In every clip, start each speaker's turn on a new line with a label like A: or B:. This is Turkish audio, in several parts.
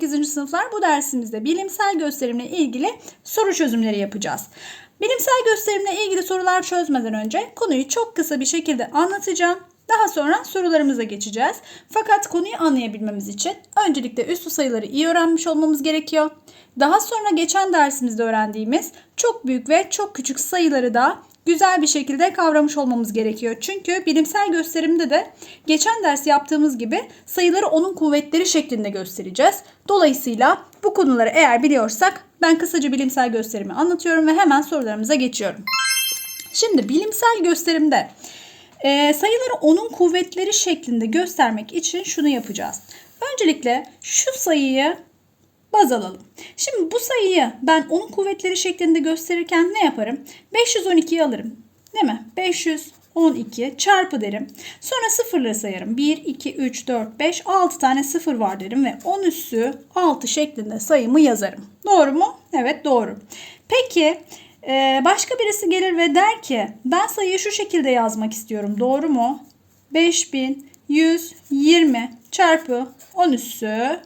A: 8. sınıflar bu dersimizde bilimsel gösterimle ilgili soru çözümleri yapacağız. Bilimsel gösterimle ilgili sorular çözmeden önce konuyu çok kısa bir şekilde anlatacağım. Daha sonra sorularımıza geçeceğiz. Fakat konuyu anlayabilmemiz için öncelikle üslü sayıları iyi öğrenmiş olmamız gerekiyor. Daha sonra geçen dersimizde öğrendiğimiz çok büyük ve çok küçük sayıları da güzel bir şekilde kavramış olmamız gerekiyor. Çünkü bilimsel gösterimde de geçen ders yaptığımız gibi sayıları onun kuvvetleri şeklinde göstereceğiz. Dolayısıyla bu konuları eğer biliyorsak ben kısaca bilimsel gösterimi anlatıyorum ve hemen sorularımıza geçiyorum. Şimdi bilimsel gösterimde e, sayıları onun kuvvetleri şeklinde göstermek için şunu yapacağız. Öncelikle şu sayıyı baz alalım. Şimdi bu sayıyı ben onun kuvvetleri şeklinde gösterirken ne yaparım? 512'yi alırım. Değil mi? 512 çarpı derim. Sonra sıfırları sayarım. 1, 2, 3, 4, 5, 6 tane sıfır var derim ve 10 üssü 6 şeklinde sayımı yazarım. Doğru mu? Evet doğru. Peki e, başka birisi gelir ve der ki ben sayıyı şu şekilde yazmak istiyorum. Doğru mu? 5120 çarpı 10 üssü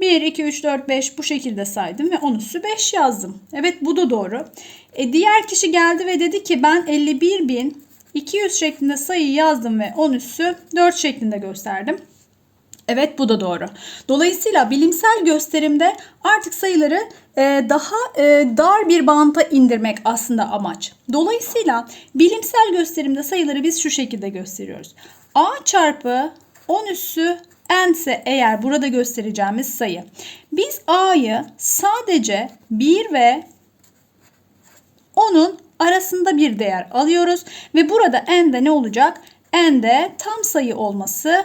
A: 1, 2, 3, 4, 5 bu şekilde saydım ve 10 üssü 5 yazdım. Evet bu da doğru. E, diğer kişi geldi ve dedi ki ben 51.200 şeklinde sayı yazdım ve 10 üssü 4 şeklinde gösterdim. Evet bu da doğru. Dolayısıyla bilimsel gösterimde artık sayıları e, daha e, dar bir banta indirmek aslında amaç. Dolayısıyla bilimsel gösterimde sayıları biz şu şekilde gösteriyoruz. A çarpı 10 üssü n ise eğer burada göstereceğimiz sayı. Biz a'yı sadece 1 ve 10'un arasında bir değer alıyoruz ve burada n'de ne olacak? n'de tam sayı olması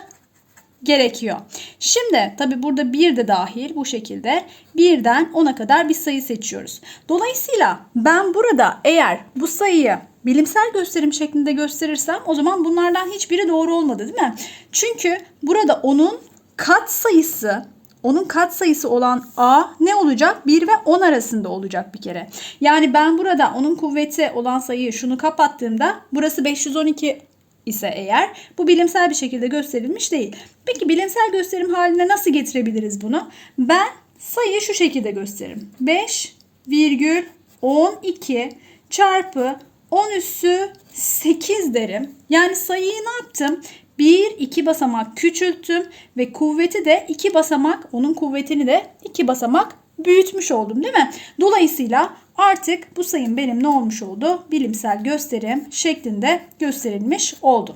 A: gerekiyor. Şimdi tabi burada 1 de dahil bu şekilde 1'den 10'a kadar bir sayı seçiyoruz. Dolayısıyla ben burada eğer bu sayıyı bilimsel gösterim şeklinde gösterirsem o zaman bunlardan hiçbiri doğru olmadı değil mi? Çünkü burada onun kat sayısı onun kat sayısı olan A ne olacak? 1 ve 10 arasında olacak bir kere. Yani ben burada onun kuvveti olan sayıyı şunu kapattığımda burası 512 ise eğer bu bilimsel bir şekilde gösterilmiş değil. Peki bilimsel gösterim haline nasıl getirebiliriz bunu? Ben sayıyı şu şekilde gösteririm. 5,12 çarpı 10 üssü 8 derim. Yani sayıyı ne yaptım? 1 2 basamak küçülttüm ve kuvveti de 2 basamak onun kuvvetini de 2 basamak büyütmüş oldum değil mi? Dolayısıyla artık bu sayım benim ne olmuş oldu? Bilimsel gösterim şeklinde gösterilmiş oldu.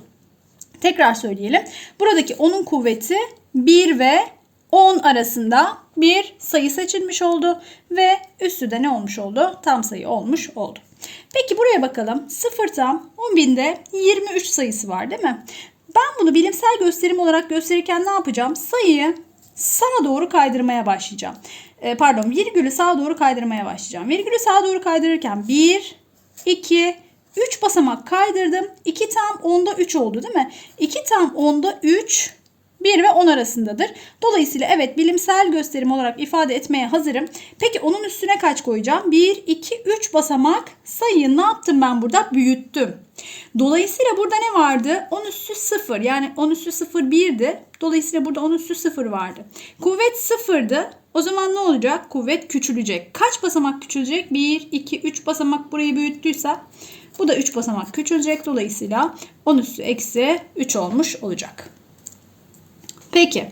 A: Tekrar söyleyelim. Buradaki onun kuvveti 1 ve 10 arasında bir sayı seçilmiş oldu ve üstü de ne olmuş oldu? Tam sayı olmuş oldu. Peki buraya bakalım. 0 tam 10.000'de 23 sayısı var değil mi? Ben bunu bilimsel gösterim olarak gösterirken ne yapacağım? Sayıyı sağa doğru kaydırmaya başlayacağım. E, pardon virgülü sağa doğru kaydırmaya başlayacağım. Virgülü sağa doğru kaydırırken 1, 2, 3 basamak kaydırdım. 2 tam 10'da 3 oldu değil mi? 2 tam 10'da 3 1 ve 10 arasındadır. Dolayısıyla evet bilimsel gösterim olarak ifade etmeye hazırım. Peki onun üstüne kaç koyacağım? 1, 2, 3 basamak sayıyı ne yaptım ben burada? Büyüttüm. Dolayısıyla burada ne vardı? 10 üssü 0 yani 10 üssü 0 1'di. Dolayısıyla burada 10 üssü 0 vardı. Kuvvet 0'dı. O zaman ne olacak? Kuvvet küçülecek. Kaç basamak küçülecek? 1, 2, 3 basamak burayı büyüttüyse bu da 3 basamak küçülecek. Dolayısıyla 10 üssü eksi 3 olmuş olacak. Peki.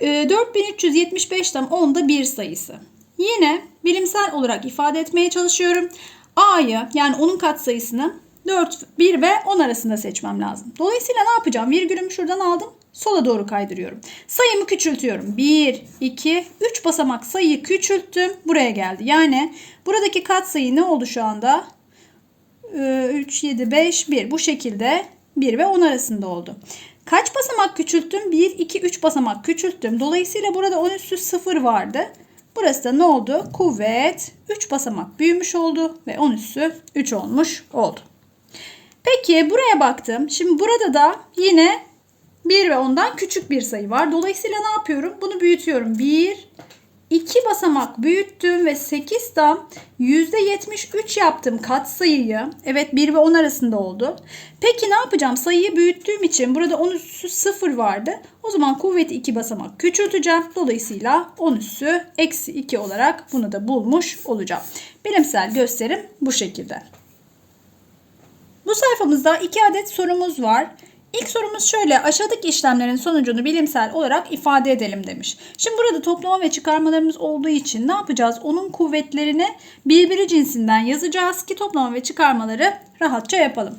A: 4375 tam 10'da 1 sayısı. Yine bilimsel olarak ifade etmeye çalışıyorum. A'yı yani onun katsayısını 4, 1 ve 10 arasında seçmem lazım. Dolayısıyla ne yapacağım? Virgülümü şuradan aldım. Sola doğru kaydırıyorum. Sayımı küçültüyorum. 1, 2, 3 basamak sayıyı küçülttüm. Buraya geldi. Yani buradaki katsayı ne oldu şu anda? 3, 7, 5, 1. Bu şekilde 1 ve 10 arasında oldu. Kaç basamak küçülttüm? 1, 2, 3 basamak küçülttüm. Dolayısıyla burada 10 üssü 0 vardı. Burası da ne oldu? Kuvvet 3 basamak büyümüş oldu ve 10 üssü 3 olmuş oldu. Peki buraya baktım. Şimdi burada da yine 1 ve 10'dan küçük bir sayı var. Dolayısıyla ne yapıyorum? Bunu büyütüyorum. 1, 2 basamak büyüttüm ve 8 tam %73 yaptım katsayıyı. Evet 1 ve 10 arasında oldu. Peki ne yapacağım? Sayıyı büyüttüğüm için burada 10 üssü 0 vardı. O zaman kuvveti 2 basamak küçülteceğim. Dolayısıyla 10 üssü eksi 2 olarak bunu da bulmuş olacağım. Bilimsel gösterim bu şekilde. Bu sayfamızda 2 adet sorumuz var. İlk sorumuz şöyle aşağıdaki işlemlerin sonucunu bilimsel olarak ifade edelim demiş. Şimdi burada toplama ve çıkarmalarımız olduğu için ne yapacağız? Onun kuvvetlerini birbiri cinsinden yazacağız ki toplama ve çıkarmaları rahatça yapalım.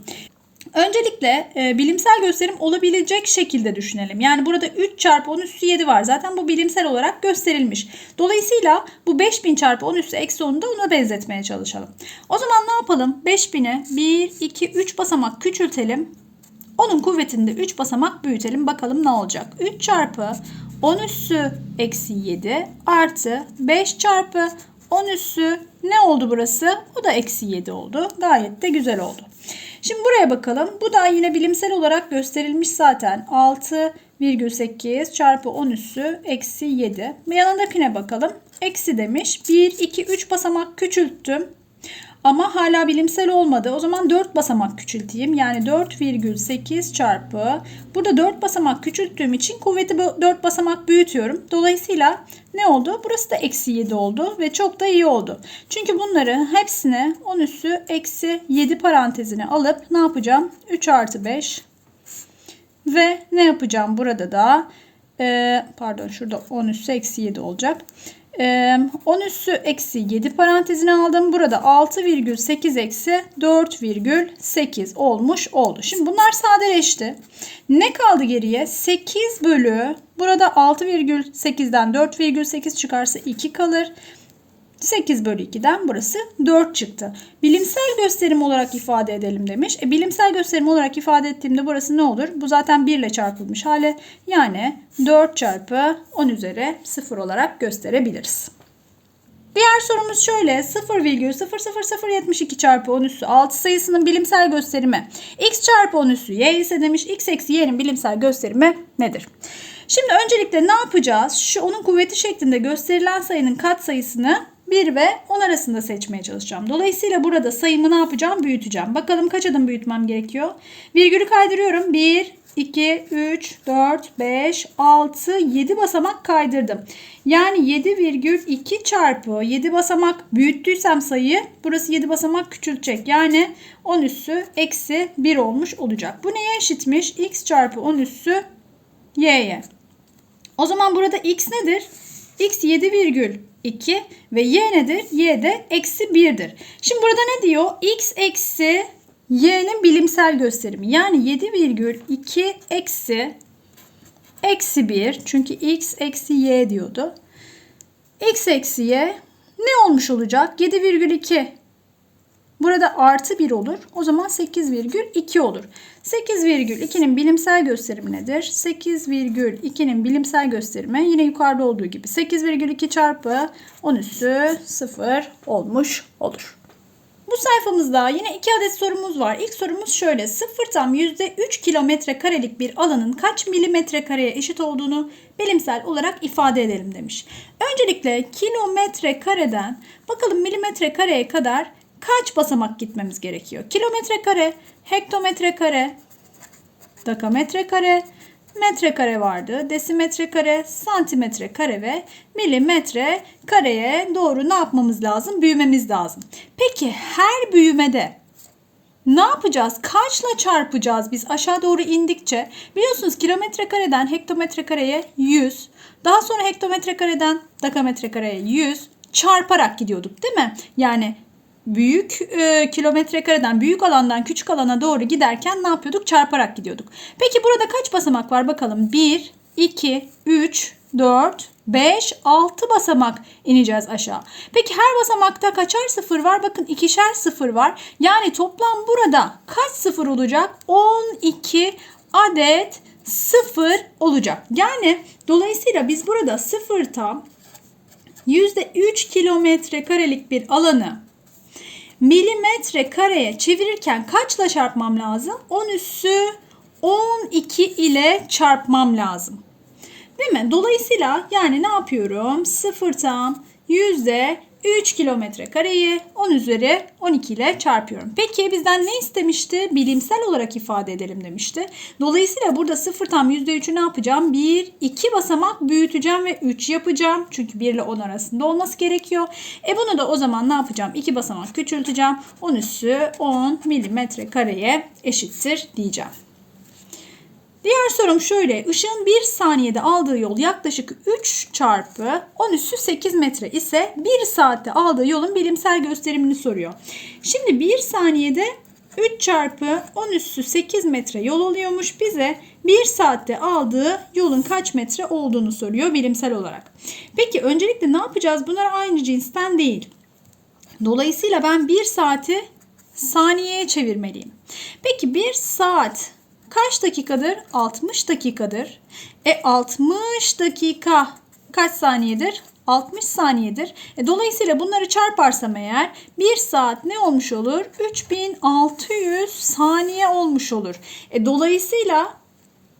A: Öncelikle e, bilimsel gösterim olabilecek şekilde düşünelim. Yani burada 3 çarpı 10 üssü 7 var. Zaten bu bilimsel olarak gösterilmiş. Dolayısıyla bu 5000 çarpı 10 üssü eksi 10'u da ona benzetmeye çalışalım. O zaman ne yapalım? 5000'i 1, 2, 3 basamak küçültelim. Onun kuvvetini de 3 basamak büyütelim. Bakalım ne olacak? 3 çarpı 10 üssü eksi 7 artı 5 çarpı 10 üssü ne oldu burası? O da eksi 7 oldu. Gayet de güzel oldu. Şimdi buraya bakalım. Bu da yine bilimsel olarak gösterilmiş zaten. 6,8 çarpı 10 üssü eksi 7. Yanındakine bakalım. Eksi demiş. 1, 2, 3 basamak küçülttüm. Ama hala bilimsel olmadı. O zaman 4 basamak küçülteyim. Yani 4,8 çarpı. Burada 4 basamak küçülttüğüm için kuvveti 4 basamak büyütüyorum. Dolayısıyla ne oldu? Burası da eksi 7 oldu ve çok da iyi oldu. Çünkü bunları hepsini 10 üssü eksi 7 parantezine alıp ne yapacağım? 3 artı 5 ve ne yapacağım burada da? Ee, pardon şurada 10 üssü eksi 7 olacak. 10 üssü eksi 7 parantezine aldım. Burada 6,8 eksi 4,8 olmuş oldu. Şimdi bunlar sadeleşti. Ne kaldı geriye? 8 bölü burada 6,8'den 4,8 çıkarsa 2 kalır. 8 bölü 2'den burası 4 çıktı. Bilimsel gösterim olarak ifade edelim demiş. E, bilimsel gösterim olarak ifade ettiğimde burası ne olur? Bu zaten 1 ile çarpılmış hale. Yani 4 çarpı 10 üzeri 0 olarak gösterebiliriz. Diğer sorumuz şöyle 0,00072 çarpı 10 üssü 6 sayısının bilimsel gösterimi x çarpı 10 üssü y ise demiş x eksi y'nin bilimsel gösterimi nedir? Şimdi öncelikle ne yapacağız? Şu onun kuvveti şeklinde gösterilen sayının kat sayısını 1 ve 10 arasında seçmeye çalışacağım. Dolayısıyla burada sayımı ne yapacağım? Büyüteceğim. Bakalım kaç adım büyütmem gerekiyor? Virgülü kaydırıyorum. 1, 2, 3, 4, 5, 6, 7 basamak kaydırdım. Yani 7,2 çarpı 7 basamak büyüttüysem sayıyı burası 7 basamak küçültecek. Yani 10 üssü eksi 1 olmuş olacak. Bu neye eşitmiş? x çarpı 10 üssü y'ye. O zaman burada x nedir? X 7,2 ve y nedir? y de eksi 1'dir. Şimdi burada ne diyor? x eksi y'nin bilimsel gösterimi. Yani 7,2 eksi eksi 1. Çünkü x eksi y diyordu. x eksi y ne olmuş olacak? 7,2 Burada artı 1 olur. O zaman 8,2 olur. 8,2'nin bilimsel gösterimi nedir? 8,2'nin bilimsel gösterimi yine yukarıda olduğu gibi 8,2 çarpı 10 üssü 0 olmuş olur. Bu sayfamızda yine iki adet sorumuz var. İlk sorumuz şöyle. 0 tam %3 kilometre karelik bir alanın kaç milimetre kareye eşit olduğunu bilimsel olarak ifade edelim demiş. Öncelikle kilometre kareden bakalım milimetre kareye kadar kaç basamak gitmemiz gerekiyor? Kilometre kare, hektometre kare, dakametre kare, metre kare vardı. Desimetre kare, santimetre kare ve milimetre kareye doğru ne yapmamız lazım? Büyümemiz lazım. Peki her büyümede ne yapacağız? Kaçla çarpacağız biz aşağı doğru indikçe? Biliyorsunuz kilometre kareden hektometre kareye 100. Daha sonra hektometre kareden dakametre kareye 100 çarparak gidiyorduk değil mi? Yani büyük e, kilometre kareden büyük alandan küçük alana doğru giderken ne yapıyorduk? Çarparak gidiyorduk. Peki burada kaç basamak var bakalım? 1, 2, 3, 4, 5, 6 basamak ineceğiz aşağı. Peki her basamakta kaçar sıfır var? Bakın ikişer sıfır var. Yani toplam burada kaç sıfır olacak? 12 adet sıfır olacak. Yani dolayısıyla biz burada sıfır tam %3 kilometre karelik bir alanı milimetre kareye çevirirken kaçla çarpmam lazım? 10 üssü 12 ile çarpmam lazım. Değil mi? Dolayısıyla yani ne yapıyorum? 0 tam yüzde 3 kilometre kareyi 10 üzeri 12 ile çarpıyorum. Peki bizden ne istemişti? Bilimsel olarak ifade edelim demişti. Dolayısıyla burada 0 tam %3'ü ne yapacağım? 1, 2 basamak büyüteceğim ve 3 yapacağım. Çünkü 1 ile 10 arasında olması gerekiyor. E bunu da o zaman ne yapacağım? 2 basamak küçülteceğim. 10 üssü 10 milimetre kareye eşittir diyeceğim. Diğer sorum şöyle. Işığın 1 saniyede aldığı yol yaklaşık 3 çarpı 10 üssü 8 metre ise 1 saatte aldığı yolun bilimsel gösterimini soruyor. Şimdi 1 saniyede 3 çarpı 10 üssü 8 metre yol oluyormuş. Bize 1 saatte aldığı yolun kaç metre olduğunu soruyor bilimsel olarak. Peki öncelikle ne yapacağız? Bunlar aynı cinsten değil. Dolayısıyla ben 1 saati saniyeye çevirmeliyim. Peki 1 saat kaç dakikadır? 60 dakikadır. E 60 dakika kaç saniyedir? 60 saniyedir. E, dolayısıyla bunları çarparsam eğer 1 saat ne olmuş olur? 3600 saniye olmuş olur. E, dolayısıyla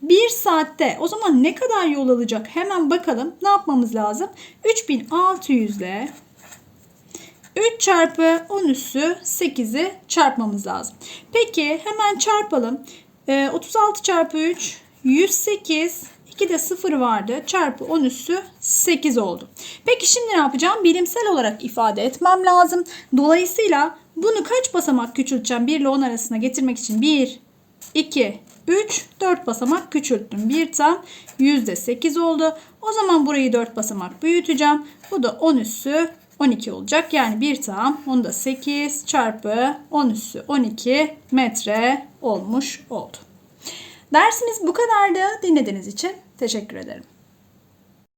A: 1 saatte o zaman ne kadar yol alacak? Hemen bakalım. Ne yapmamız lazım? 3600 ile 3 çarpı 10 üssü 8'i çarpmamız lazım. Peki hemen çarpalım. Ee, 36 çarpı 3 108 2 de 0 vardı. Çarpı 10 üssü 8 oldu. Peki şimdi ne yapacağım? Bilimsel olarak ifade etmem lazım. Dolayısıyla bunu kaç basamak küçülteceğim? 1 ile 10 arasına getirmek için 1, 2, 3, 4 basamak küçülttüm. 1 tam %8 oldu. O zaman burayı 4 basamak büyüteceğim. Bu da 10 üssü 12 olacak. Yani 1 tam onu da 8 çarpı 10 üssü 12 metre olmuş oldu. Dersimiz bu kadardı. Dinlediğiniz için teşekkür ederim.